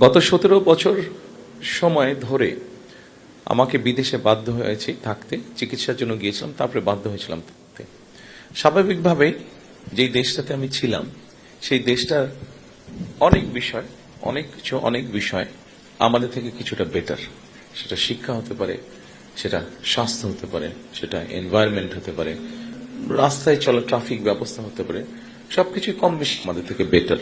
গত সতেরো বছর সময় ধরে আমাকে বিদেশে বাধ্য হয়েছে থাকতে, চিকিৎসার জন্য গিয়েছিলাম, তারপরে বাধ্য হয়েছিলাম থাকতে। স্বাভাবিকভাবে যেই দেশটাতে আমি ছিলাম, সেই দেশটার অনেক বিষয়, অনেক কিছু, অনেক বিষয় আমাদের থেকে কিছুটা বেটার সেটা শিক্ষা হতে পারে, সেটা স্বাস্থ্য হতে পারে, সেটা এনভায়রনমেন্ট হতে পারে, রাস্তায় চলা ট্রাফিক ব্যবস্থা হতে পারে সবকিছু কম বেশি আমাদের থেকে বেটার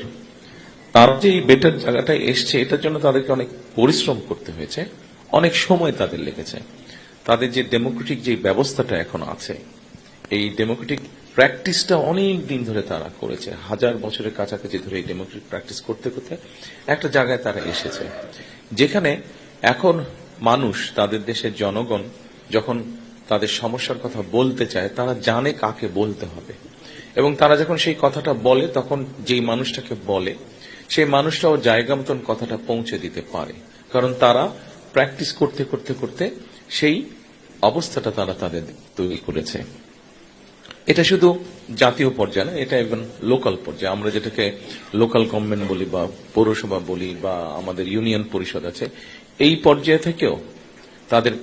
তারা যে এই বেটার জায়গাটায় এসছে, এটার জন্য তাদেরকে অনেক পরিশ্রম করতে হয়েছে, অনেক সময় তাদের লেগেছে। তাদের যে ডেমোক্রেটিক যে ব্যবস্থাটা এখন আছে, এই ডেমোক্রেটিক প্র্যাকটিসটা অনেক দিন ধরে তারা করেছে। হাজার বছরের কাছাকাছি ধরে এই ডেমোক্রেটিক প্র্যাকটিস করতে করতে একটা জায়গায় তারা এসেছে। যেখানে এখন মানুষ, তাদের দেশের জনগণ যখন তাদের সমস্যার কথা বলতে চায়, তারা জানে কাকে বলতে হবে। এবং তারা যখন সেই কথাটা বলে, তখন যেই মানুষটাকে বলে সেই মানুষটাও জায়গা মতন কথাটা পৌঁছে দিতে পারে। কারণ তারা প্র্যাকটিস করতে করতে করতে সেই অবস্থাটা তারা তাদের তৈরি করেছে। এটা শুধু জাতীয় পর্যায়ে না, এটা ইভেন লোকাল পর্যায়ে। আমরা যেটাকে লোকাল গভর্নমেন্ট বলি বা পৌরসভা বলি বা আমাদের ইউনিয়ন পরিষদ আছে, এই পর্যায়ে থেকেও তাদের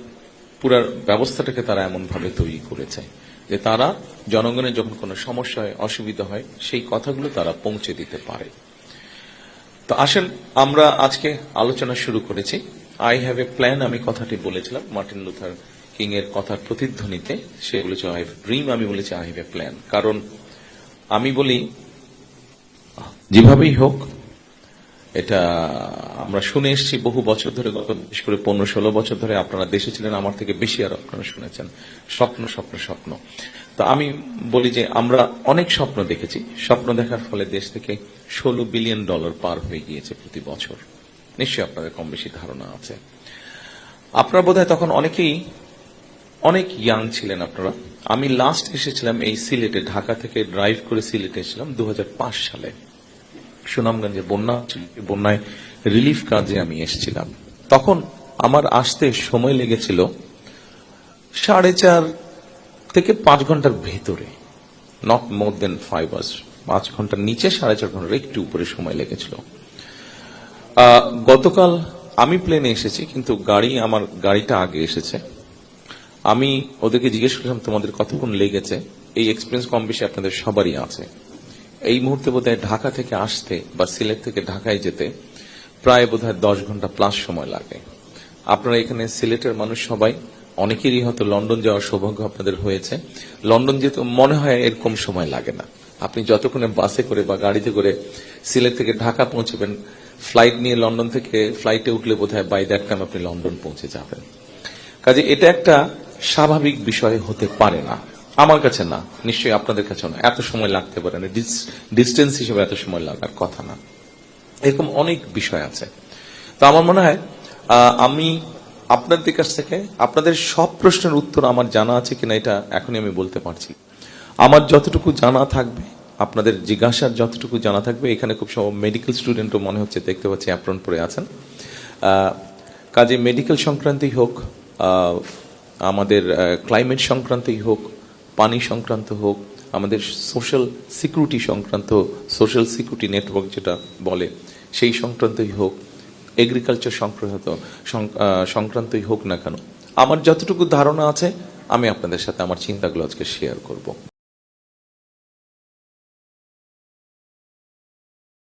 পুরো ব্যবস্থাটাকে তারা এমনভাবে তৈরি করেছে যে তারা জনগণের যখন কোনো সমস্যা হয়, অসুবিধা হয়, সেই কথাগুলো তারা পৌঁছে দিতে পারে। তো আসেন, আমরা আজকে আলোচনা শুরু করেছি। আই হ্যাভ এ প্ল্যান আমি কথাটি বলেছিলাম মার্টিন লুথার কিং এর কথার প্রতিধ্বনিতে। সে বলেছে আই হ্যাভ ড্রিম আমি বলেছি আই হ্যাভ এ প্ল্যান কারণ আমি বলি, যেভাবেই হোক এটা আমরা শুনে এসেছি বহু বছর ধরে, গত বিশেষ করে পনেরো ষোলো বছর ধরে আপনারা দেশে ছিলেন, আমার থেকে বেশি আর আপনারা শুনেছেন। স্বপ্ন স্বপ্ন স্বপ্ন। তো আমি বলি যে আমরা অনেক স্বপ্ন দেখেছি। স্বপ্ন দেখার ফলে দেশ থেকে ষোলো বিলিয়ন ডলার পার হয়ে গিয়েছে প্রতি বছর। নিশ্চয়ই আপনাদের কম বেশি ধারণা আছে। আপনারা বোধহয় তখন অনেকেই, অনেক ইয়াং ছিলেন আপনারা। আমি লাস্ট এসেছিলাম এই সিলেটে, ঢাকা থেকে ড্রাইভ করে সিলেটে এসেছিলাম দু হাজার পাঁচ সালে। সুনামগঞ্জে বন্যা বন্যায় রিলিফ কাজে আমি এসেছিলাম। তখন আমার আসতে সময় লেগেছিল সাড়ে চার থেকে পাঁচ ঘণ্টার ভেতরে। Not more than five hours পাঁচ ঘণ্টার নিচে সাড়ে চার ঘণ্টার একটু উপরে সময় লেগেছিল। গতকাল আমি প্লেনে এসেছি, কিন্তু গাড়ি আমার, গাড়িটা আগে এসেছে। আমি ওদেরকে জিজ্ঞেস করলাম, তোমাদের কতক্ষণ লেগেছে? এই এক্সপিরিয়েন্স কম বেশি আপনাদের সবারই আছে। এই মুহূর্তে বোধহয় ঢাকা থেকে আসতে বা সিলেট থেকে ঢাকায় যেতে প্রায় বোধহয় দশ ঘণ্টা প্লাস সময় লাগে। আপনারা এখানে সিলেটের মানুষ সবাই, অনেকেরই হয়তো লন্ডন যাওয়ার সৌভাগ্য আপনাদের হয়েছে। লন্ডন যেহেতু মনে হয় এরকম সময় লাগে না। আপনি যতক্ষণে বাসে করে বা গাড়িতে করে সিলেট থেকে ঢাকা পৌঁছবেন ফ্লাইট নিয়ে লন্ডন থেকে ফ্লাইটে উঠলে বোধহয় বাই দ্যাট টাইম আপনি লন্ডন পৌঁছে যাবেন। কাজে এটা একটা স্বাভাবিক বিষয় হতে পারে না। আমার কাছে না, নিশ্চয়ই আপনাদের কাছে না। এত সময় লাগতে পারে না। ডিস্টেন্স হিসেবে এত সময় লাগার কথা না। এরকম অনেক বিষয় আছে। তো আমার মনে হয় আমি আপনাদের কাছ থেকে আপনাদের সব প্রশ্নের উত্তর আমার জানা আছে কিনা এটা এখনই আমি বলতে পারছি। আমার যতটুকু জানা থাকবে, আপনাদের জিজ্ঞাসার যতটুকু জানা থাকবে, এখানে খুব সব মেডিকেল স্টুডেন্টও মনে হচ্ছে দেখতে পাচ্ছি অ্যাপ্রন পরে আছেন। কাজে মেডিকেল সংক্রান্তই হোক আমাদের ক্লাইমেট সংক্রান্তই হোক পানি সংক্রান্ত হোক, আমাদের সোশ্যাল সিকিউরিটি সংক্রান্ত সোশ্যাল সিকিউরিটি নেটওয়ার্ক যেটা বলে, সেই সংক্রান্তই হোক এগ্রিকালচার সংক্রান্ত সংক্রান্তই হোক না কেন, আমার যতটুকু ধারণা আছে, আমি আপনাদের সাথে আমার চিন্তাগুলো আজকে শেয়ার করব।